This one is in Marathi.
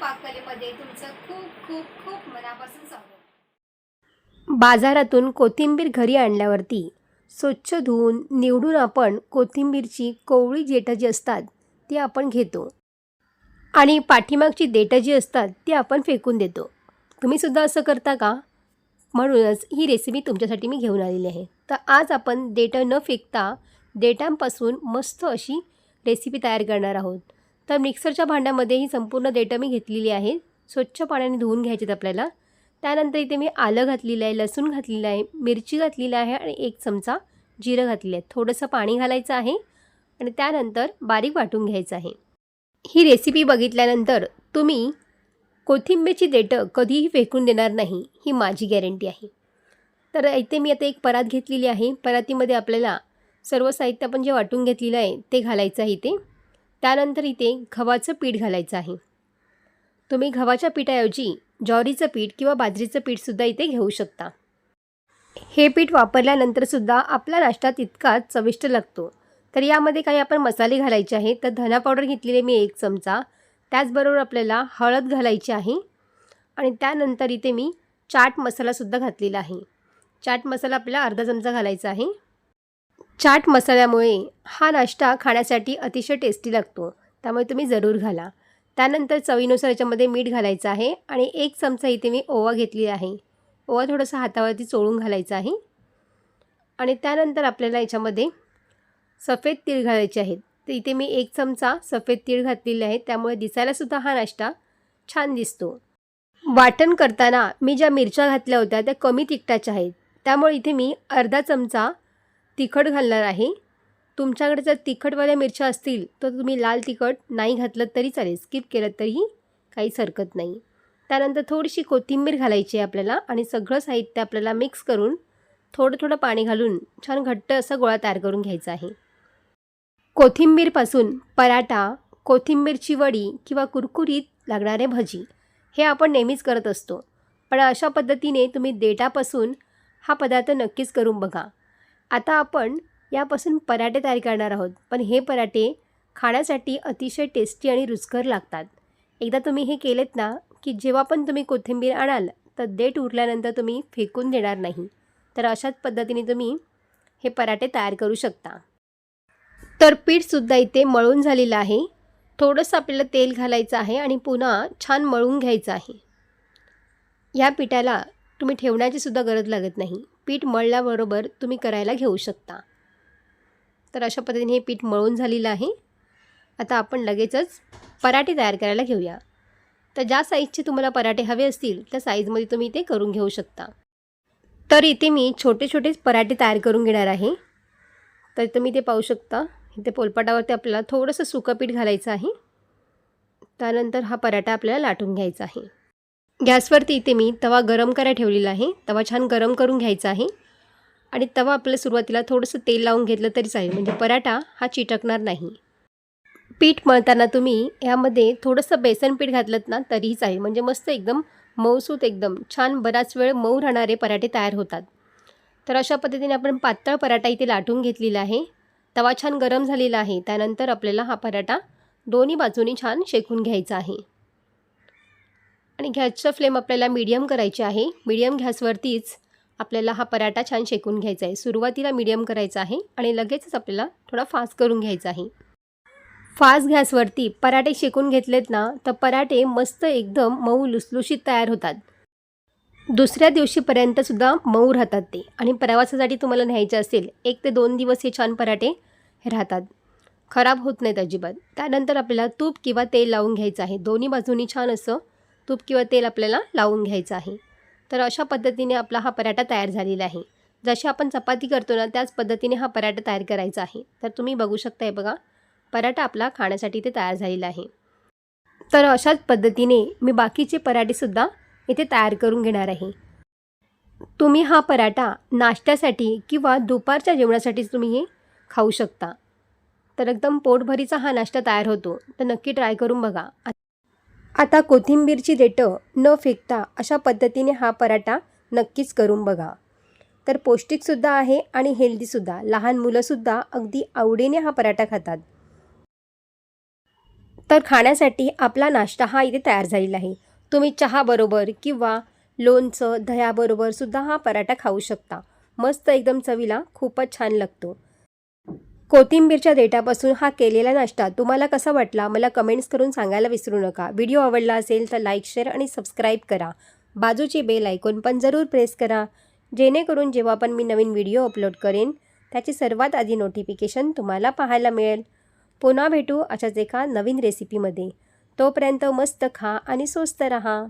पाककलेमध्ये तुमचं खूप खूप खूप मनापासून स्वागत. बाजारातून कोथिंबीर घरी आणल्यावरती स्वच्छ धुवून निवडून आपण कोथिंबीरची कोवळी जेटं जी असतात ती आपण घेतो. आणि पाठीमागची देटं जी असतात ती आपण फेकून देतो. तुम्हीसुद्धा असं करता का? म्हणूनच ही रेसिपी तुमच्यासाठी मी घेऊन आलेली आहे. तर आज आपण देटं न फेकता देटांपासून मस्त अशी रेसिपी तयार करणार आहोत. तर मिक्सरच्या भांड्यामध्ये ही संपूर्ण देठं मी घेतलेली आहे स्वच्छ पाण्याने धुवून घ्यायचे आहेत आपल्याला. त्यानंतर इथे मी आलं घातलेलं आहे लसूण घातलेलं आहे मिरची घातलेली आहे आणि एक चमचा जिरं घातलेलं आहे. थोडंसं पाणी घालायचं आहे आणि त्यानंतर बारीक वाटून घ्यायचं आहे. ही रेसिपी बघितल्यानंतर तुम्ही कोथिंबीरची देठं कधीही फेकून देणार नाही ही माझी गॅरंटी आहे. तर इथे मी आता एक परात घेतलेली आहे. परातीमध्ये आपल्याला सर्व साहित्य आपण जे वाटून घेतलेलं आहे ते घालायचं आहे इथे. त्यानंतर इथे गव्हाचं पीठ घालायचं आहे. तुम्ही गव्हाच्या पिठाऐवजी ज्वारीचं पीठ किंवा बाजरीचं पीठसुद्धा इथे घेऊ शकता. हे पीठ वापरल्यानंतरसुद्धा आपला नाश्ता तितकाच चविष्ट लागतो. तर यामध्ये काही आपण मसाले घालायचे आहे तर धना पावडर घेतलेले मी एक चमचा. त्याचबरोबर आपल्याला हळद घालायची आहे. आणि त्यानंतर इथे मी चाट मसालासुद्धा घातलेला आहे. चाट मसाला आपल्याला अर्धा चमचा घालायचा आहे. चाट मसाल्यामुळे हा नाश्ता खाण्यासाठी अतिशय टेस्टी लागतो. त्यामुळे तुम्ही जरूर घाला. त्यानंतर चवीनुसार याच्यामध्ये मीठ घालायचं आहे आणि एक चमचा इथे मी ओवा घेतलेला आहे. ओवा थोडंसं हातावरती चोळून घालायचा आहे. आणि त्यानंतर आपल्याला याच्यामध्ये सफेद तीळ घालायचे आहेत. तर इथे मी एक चमचा सफेद तीळ घातलेले आहे. त्यामुळे दिसायलासुद्धा हा नाश्ता छान दिसतो. वाटण करताना मी ज्या मिरच्या घातल्या होत्या त्या कमी तिखटाच्या आहेत. त्यामुळे इथे मी अर्धा चमचा तिखट घालणार आहे. तुमच्याकडे जर तिखटवाल्या मिरच्या असतील तर तुम्ही लाल तिखट नाही घातलं तरी चालेल. स्किप केलं तरीही काहीच हरकत नाही. त्यानंतर थोडीशी कोथिंबीर घालायची आहे आपल्याला आणि सगळं साहित्य आपल्याला मिक्स करून थोडं थोडं पाणी घालून छान घट्ट असा गोळा तयार करून घ्यायचा आहे. कोथिंबीरपासून पराठा कोथिंबीरची वडी किंवा कुरकुरीत लागणारे भजी हे आपण नेहमीच करत असतो. पण अशा पद्धतीने तुम्ही देटापासून हा पदार्थ नक्कीच करून बघा. आता आपण यापासून पराठे तयार करणार आहोत. पण हे पराठे खाण्यासाठी अतिशय टेस्टी आणि रुचकर लागतात. एकदा तुम्ही हे केलेत ना की जेव्हा पण तुम्ही कोथिंबीर आणाल तर देठ उरल्यानंतर तुम्ही फेकून देणार नाही. तर अशाच पद्धतीने तुम्ही हे पराठे तयार करू शकता. तर पीठसुद्धा इथे मळून झालेलं आहे. थोडंसं आपल्याला तेल घालायचं आहे आणि पुन्हा छान मळून घ्यायचं आहे. या पिठाला तुम्ही ठेवण्याची सुद्धा गरज लागत नाही. पीठ मळल्याबरोबर तुम्ही करायला घेऊ शकता. तर अशा पद्धतीने हे पीठ मळून झालेलं आहे. आता आपण लगेचच पराठे तयार करायला घेऊया. तर ज्या साईजचे तुम्हाला पराठे हवे असतील त्या साईजमध्ये तुम्ही ते करून घेऊ शकता. तर इथे मी छोटे छोटे पराठे तयार करून घेणार आहे. तर तुम्ही ते पाहू शकता. इथे पोलपाटावरती आपल्याला थोडंसं सुकं पीठ घालायचं आहे. त्यानंतर हा पराठा आपल्याला लाटून घ्यायचा आहे. गॅसवरती इथे मी तवा गरम करायला ठेवलेला आहे. तवा छान गरम करून घ्यायचा आहे. आणि तवा आपल्याला सुरुवातीला थोडंसं तेल लावून घेतलं तरी चालेल. म्हणजे पराठा हा चिटकणार नाही. पीठ मळताना तुम्ही यामध्ये थोडंसं बेसन पीठ घातलं ना तरीही चालेल. म्हणजे मस्त एकदम मऊसूत एकदम छान बराच वेळ मऊ राहणारे पराठे तयार होतात. तर अशा पद्धतीने आपण पातळ पराठा इथे लाटून घेतलेला आहे. तवा छान गरम झालेला आहे. त्यानंतर आपल्याला हा पराठा दोन्ही बाजूनी छान शेकून घ्यायचा आहे. आणि गॅसचा फ्लेम आपल्याला मीडियम करायची आहे. मीडियम गॅसवरतीच आपल्याला हा पराठा छान शेकून घ्यायचा आहे. सुरुवातीला मीडियम करायचा आहे आणि लगेचच आपल्याला थोडा फास्ट करून घ्यायचा आहे. फास्ट गॅसवरती पराठे शेकून घेतलेत ना तर पराठे मस्त एकदम मऊ लुसलुशीत तयार होतात. दुसऱ्या दिवशीपर्यंतसुद्धा मऊ राहतात ते. आणि प्रवासासाठी तुम्हाला न्यायचे असेल एक ते दोन दिवस हे छान पराठे राहतात. खराब होत नाहीत अजिबात. त्यानंतर आपल्याला तूप किंवा तेल लावून घ्यायचं आहे. दोन्ही बाजूनी छान असं तूप किंवा तेल आपल्याला लावून घ्यायचं आहे. तर अशा पद्धतीने आपला हा पराठा तयार झालेला आहे. जशी आपण चपाती करतो ना त्याच पद्धतीने हा पराठा तयार करायचा आहे. तर तुम्ही बघू शकता हे बघा पराठा आपला खाण्यासाठी ते तयार झालेला आहे. तर अशाच पद्धतीने मी बाकीचे पराठेसुद्धा इथे तयार करून घेणार आहे. तुम्ही हा पराठा नाश्त्यासाठी किंवा दुपारच्या जेवणासाठीच तुम्ही हे खाऊ शकता. तर एकदम पोटभरीचा हा नाश्ता तयार होतो. तर नक्की ट्राय करून बघा. आता कोथिंबीरची देटं न फेकता अशा पद्धतीने हा पराठा नक्कीच करून बघा. तर पौष्टिकसुद्धा आहे आणि हेल्दीसुद्धा. लहान मुलंसुद्धा अगदी आवडीने हा पराठा खातात. तर खाण्यासाठी आपला नाश्ता हा इथे तयार झालेला आहे. तुम्ही चहाबरोबर किंवा लोणचं दह्याबरोबर सुद्धा हा पराठा खाऊ शकता. मस्त एकदम चवीला खूपच छान लागतो. कोथिंबीरच्या देठापासून हा केलेला नाश्ता तुम्हाला कसा वाटला? मला कमेंट्स करून सांगायला विसरू नका. व्हिडिओ आवडला असेल तर लाईक शेअर आणि सबस्क्राईब करा. बाजूची बेल ऐकून पण जरूर प्रेस करा. जेणेकरून जेव्हा पण मी नवीन व्हिडिओ अपलोड करेन त्याची सर्वात आधी नोटिफिकेशन तुम्हाला पाहायला मिळेल. पुन्हा भेटू अशाच एका नवीन रेसिपीमध्ये तोपर्यंत मस्त खा आणि स्वस्त रहा.